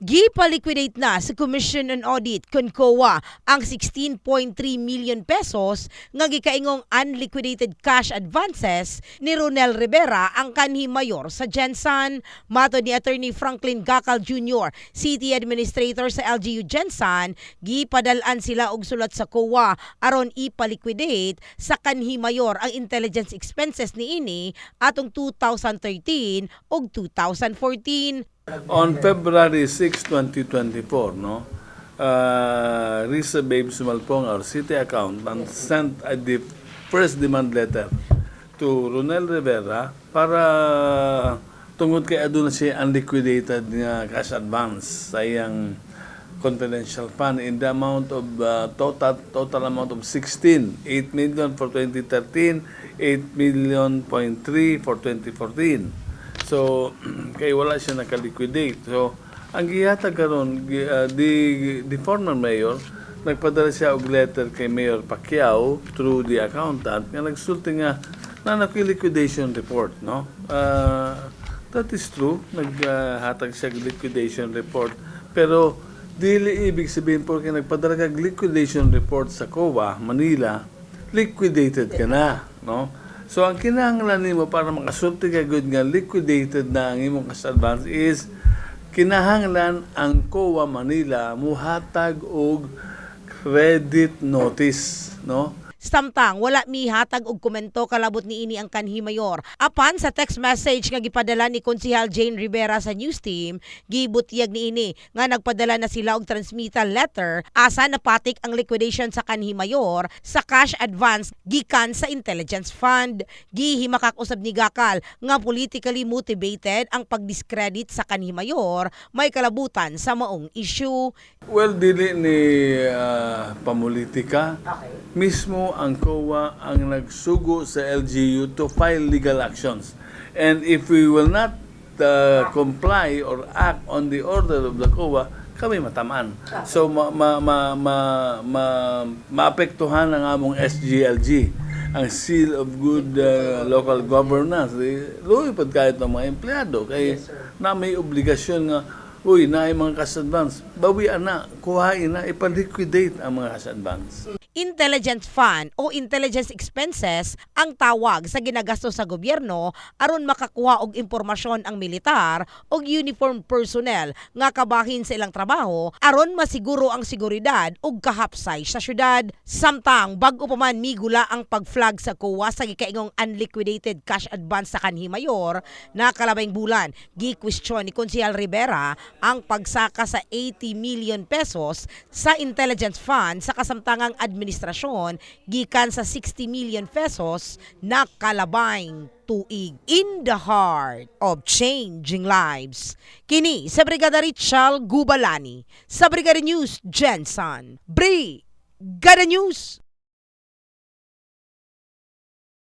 Gipaliquidate na sa Commission on Audit CONCOA ang 16.3 million pesos nga gikaingong unliquidated cash advances ni Ronel Rivera ang kanhi mayor sa Gensan. Mato ni Attorney Franklin Gacal Jr., City Administrator sa LGU Gensan, gipadalan sila og sulat sa COA aron ipaliquidate sa kanhi mayor ang intelligence expenses ni ini atong 2013 ug 2014. On February 6, 2024, no, uh, Risa Babe Sumalpong, our city accountant, sent a de- first demand letter to Ronel Rivera para tungod kay aduna siya unliquidated nga cash advance sa iyang confidential fund in the amount of uh, total total amount of 16 8 million for 2013 8 million point 3 for 2014 So, kay wala siya nakaliquidate. So, ang gihatag karon gi- ah, di, di former mayor, nagpadala siya og letter kay Mayor Pacquiao through the accountant nga nagsulti nga na liquidation report, no? Ah, that is true. Naghatag siya og liquidation report. Pero, dili ibig sabihin po kay nagpadala kag liquidation report sa COA, Manila, liquidated ka na, no? So ang kinahanglan nimo para makasulti ka good nga liquidated na ang imong cash advance is kinahanglan ang COA Manila muhatag og credit notice, no? Samtang wala mi hatag og komento kalabot ni ini ang kanhi mayor. Apan sa text message nga gipadala ni Konsehal Jane Rivera sa news team, gibutyag ni ini nga nagpadala na sila og transmittal letter asa napatik ang liquidation sa kanhi mayor sa cash advance gikan sa intelligence fund. Gihimakak usab ni Gakal nga politically motivated ang pagdiscredit sa kanhi mayor may kalabutan sa maong issue. Well, dili ni ah, pamulitika. Mismo ang COA ang nagsugo sa LGU to file legal actions. And if we will not uh, comply or act on the order of the COA, kami matamaan. So ma ma ma ma, ma maapektuhan ang among SGLG ang seal of good uh, local governance. Luwi pad kahit ng mga empleyado kay na may obligasyon nga Uy, na mga cash advance. Bawian na, kuhain na, ipaliquidate ang mga cash advance. Intelligence fund o intelligence expenses ang tawag sa ginagastos sa gobyerno aron makakuha og impormasyon ang militar og uniform personnel nga kabahin sa ilang trabaho aron masiguro ang seguridad ug kahapsay sa syudad. Samtang bag-o pa man migula ang pag-flag sa COA sa gikaingong unliquidated cash advance sa kanhi mayor. Na kalabing bulan gi-question ni Konsehal Rivera ang pagsaka sa 80 million pesos sa intelligence fund sa kasamtangang administrasyon gikan sa 60 million pesos na kalabaing tuig in the heart of changing lives. Kini sa Brigada Richal Gubalani sa Brigada News Jensen. Brigada News!